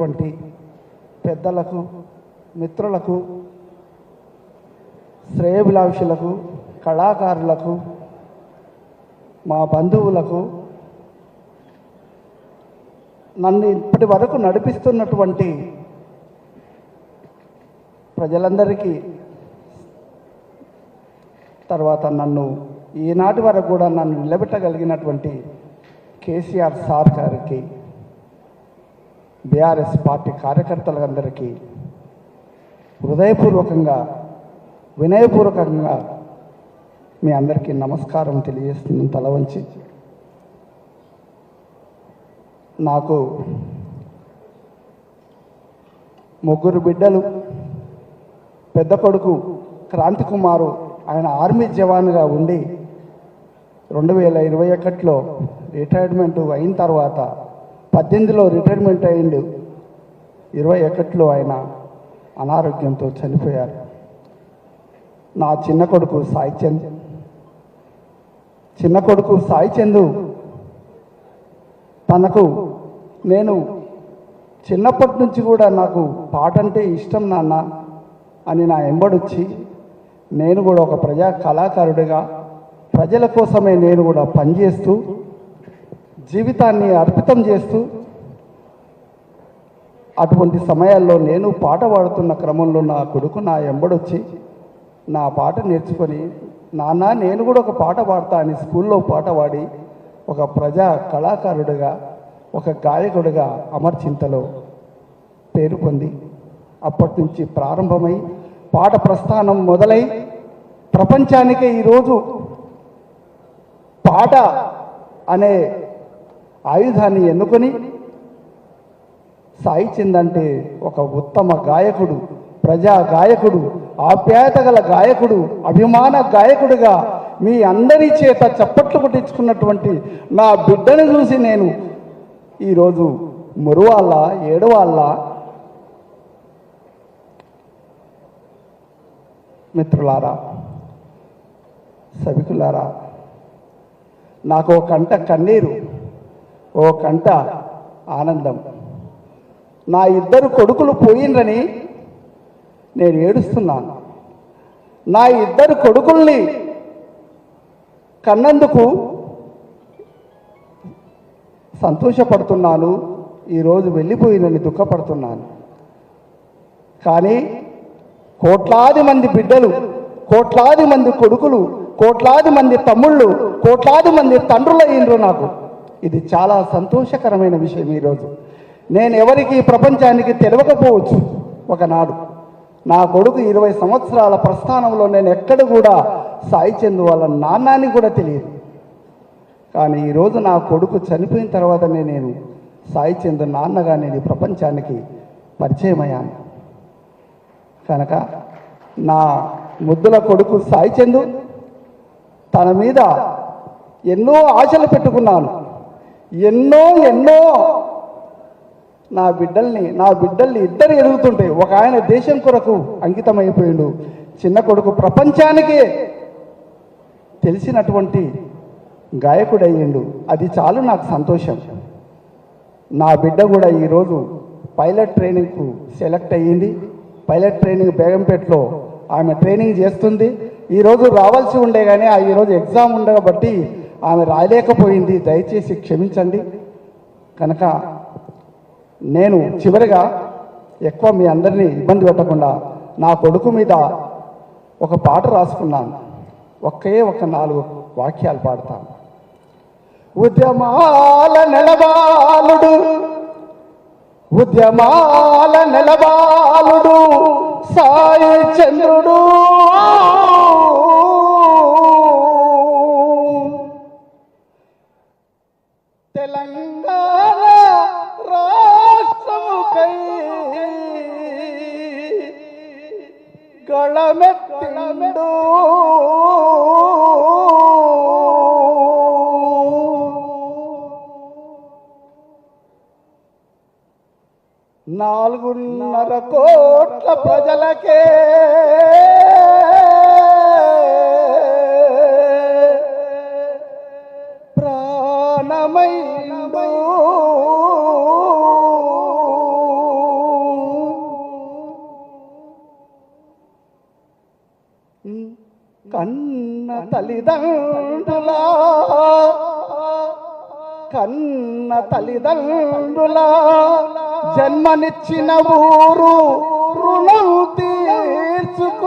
వంటి పెద్దలకు మిత్రులకు శ్రేయభిలాషులకు కళాకారులకు మా బంధువులకు నన్ను ఇప్పటి వరకు నడిపిస్తున్నటువంటి ప్రజలందరికీ తర్వాత నన్ను ఈనాటి వరకు కూడా నన్ను నిలబెట్టగలిగినటువంటి కేసీఆర్ సార్ గారికి బీఆర్ఎస్ పార్టీ కార్యకర్తలందరికీ హృదయపూర్వకంగా వినయపూర్వకంగా మీ అందరికీ నమస్కారం తెలియజేస్తున్నాను తల వంచి. నాకు ముగ్గురు బిడ్డలు పెద్ద కొడుకు క్రాంతి కుమారు ఆయన ఆర్మీ జవాన్గా ఉండి రెండు వేల ఇరవై ఒకటిలో రిటైర్మెంట్ అయిన తర్వాత పద్దెనిమిదిలో రిటైర్మెంట్ అయ్యిండు. ఇరవై ఒకటిలో ఆయన అనారోగ్యంతో చనిపోయారు. నా చిన్న కొడుకు సాయి చంద్. చిన్న కొడుకు సాయి చందు తనకు నేను చిన్నప్పటి నుంచి కూడా నాకు పాట అంటే ఇష్టం నాన్న అని నా ఎంబడొచ్చి నేను కూడా ఒక ప్రజా కళాకారుడిగా ప్రజల కోసమే నేను కూడా పనిచేస్తూ జీవితాన్ని అర్పితం చేస్తూ అటువంటి సమయాల్లో నేను పాట పాడుతున్న క్రమంలో నా కొడుకు నా ఎంబడొచ్చి నా పాట నేర్చుకొని నాన్న నేను కూడా ఒక పాట పాడతా అని స్కూల్లో పాట పాడి ఒక ప్రజా కళాకారుడిగా ఒక గాయకుడిగా అమర్చింతలో పేరు పొంది అప్పటి నుంచి ప్రారంభమై పాట ప్రస్థానం మొదలై ప్రపంచానికే ఈరోజు పాట అనే ఆయుధాన్ని ఎన్నుకొని సాయి ఒక ఉత్తమ గాయకుడు ప్రజా గాయకుడు ఆప్యాయత గల గాయకుడు అభిమాన గాయకుడిగా మీ అందరి చేత చప్పట్లు కొట్టించుకున్నటువంటి నా బిడ్డను చూసి నేను ఈరోజు మురువాళ్ళ ఏడవాళ్ళ మిత్రులారా సభికులారా నాకు కంట కన్నీరు. ఓ కంట ఆనందం. నా ఇద్దరు కొడుకులు పోయిండ్రని నేను ఏడుస్తున్నాను. నా ఇద్దరు కొడుకుల్ని కన్నందుకు సంతోషపడుతున్నాను. ఈరోజు వెళ్ళిపోయిందని దుఃఖపడుతున్నాను. కానీ కోట్లాది మంది బిడ్డలు కోట్లాది మంది కొడుకులు కోట్లాది మంది తమ్ముళ్ళు కోట్లాది మంది తండ్రులు అయ్యిండ్రు నాకు. ఇది చాలా సంతోషకరమైన విషయం ఈరోజు. నేను ఎవరికి ప్రపంచానికి తెలియకపోవచ్చు ఒకనాడు నా కొడుకు ఇరవై సంవత్సరాల ప్రస్థానంలో నేను ఎక్కడ కూడా సాయి చందు వాళ్ళ నాన్నాన్ని కూడా తెలియదు. కానీ ఈరోజు నా కొడుకు చనిపోయిన తర్వాతనే నేను సాయి చందు నాన్నగా నేను ప్రపంచానికి పరిచయమయ్యాను. కనుక నా ముద్దుల కొడుకు సాయి చందు తన మీద ఎన్నో ఆశలు పెట్టుకున్నాను. ఎన్నో ఎన్నో నా బిడ్డల్ని నా బిడ్డల్ని ఇద్దరు ఎదుగుతుంటే ఒక ఆయన దేశం కొరకు అంకితమైపోయాడు. చిన్న కొడుకు ప్రపంచానికే తెలిసినటువంటి గాయకుడయ్యిండు. అది చాలు నాకు సంతోషం. నా బిడ్డ కూడా ఈరోజు పైలట్ ట్రైనింగ్కు సెలెక్ట్ అయ్యింది. పైలట్ ట్రైనింగ్ బేగంపేటలో ఆమె ట్రైనింగ్ చేస్తుంది. ఈరోజు రావాల్సి ఉండే కానీ ఆ ఈరోజు ఎగ్జామ్ ఉండబట్టి ఆమె రాయలేకపోయింది. దయచేసి క్షమించండి. కనుక నేను చివరిగా ఎక్కువ మీ అందరినీ ఇబ్బంది పెట్టకుండా నా కొడుకు మీద ఒక పాట రాసుకున్నాను. ఒకే ఒక నాలుగు వాక్యాలు పాడతాను ఉద్యమాల నెలబాలుడు ఉద్యమాల నెలబాలుడు సాయి చంద్రుడు. నాలుగున్నర కోట్ల ప్రజలకే. ప్రాణమై కన్న తల్లిదండ్రులా. కన్న తల్లిదండ్రులా. జన్మనిచ్చిన ఊరు రుణం తీర్చుకున్నవు.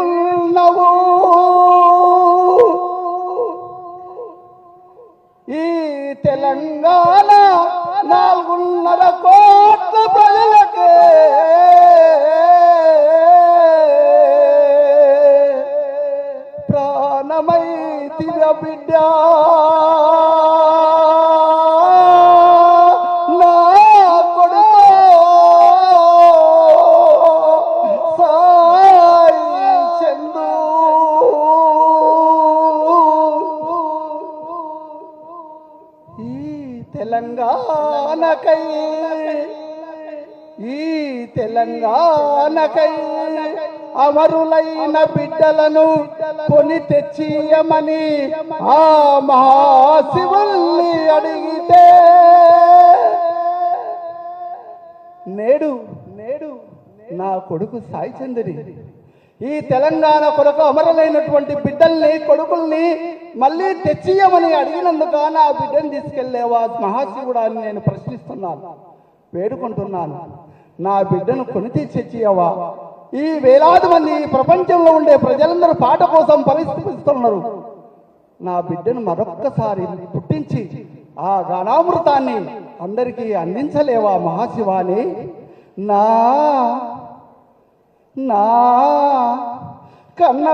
ఈ తెలంగాణ నాలుగున్నర కోట్ల ప్రజలకే ప్రాణమై తిర బిడ్డ. తెలంగాణకై ఈ తెలంగాణకై అమరులైన బిడ్డలను కొని తెచ్చియమని ఆ మహాశివుల్ని అడిగితే నేడు నేడు నా కొడుకు సాయి చంద్రుడి ఈ తెలంగాణ కొరకు అమరులైనటువంటి బిడ్డల్ని కొడుకుల్ని మళ్ళీ తెచ్చియమని అడిగినందుక నా బిడ్డను తీసుకెళ్ళేవా మహాశివుడా అని నేను ప్రశ్నిస్తున్నాను వేడుకుంటున్నాను. నా బిడ్డను కొని తెచ్చియవా ఈ వేలాది మంది ప్రపంచంలో ఉండే ప్రజలందరూ పాట కోసం పరిస్థితిస్తున్నారు. నా బిడ్డను మరొక్కసారి పుట్టించి ఆ గానామృతాన్ని అందరికీ అందించలేవా మహాశివాని? నా నా కన్న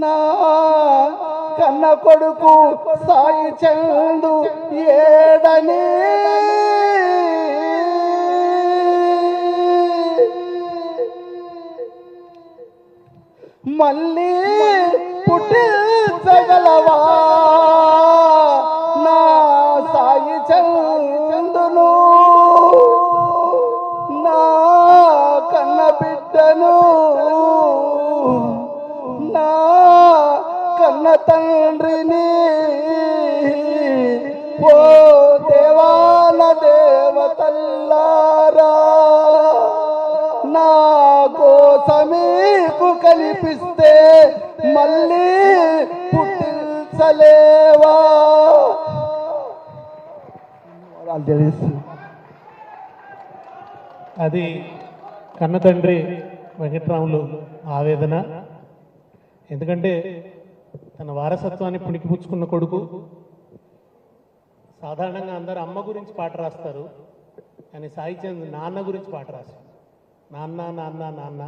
నా కన్న కొడుకు సాయి చందు ఏడని మళ్ళీ పుట్టించగలవా? తండ్రిని ఓ దేవాల దేవతల్లారా నా కోసమీకు కనిపిస్తే మళ్ళీ పుట్టించలేవా? తెలుసు అది కన్న తండ్రి వెంకట్రాములు ఆవేదన. ఎందుకంటే తన వారసత్వాన్ని పుణికిపుచ్చుకున్న కొడుకు. సాధారణంగా అందరు అమ్మ గురించి పాట రాస్తారు కానీ సాయి చంద్ నాన్న గురించి పాట రాశారు. నాన్న నాన్న నాన్న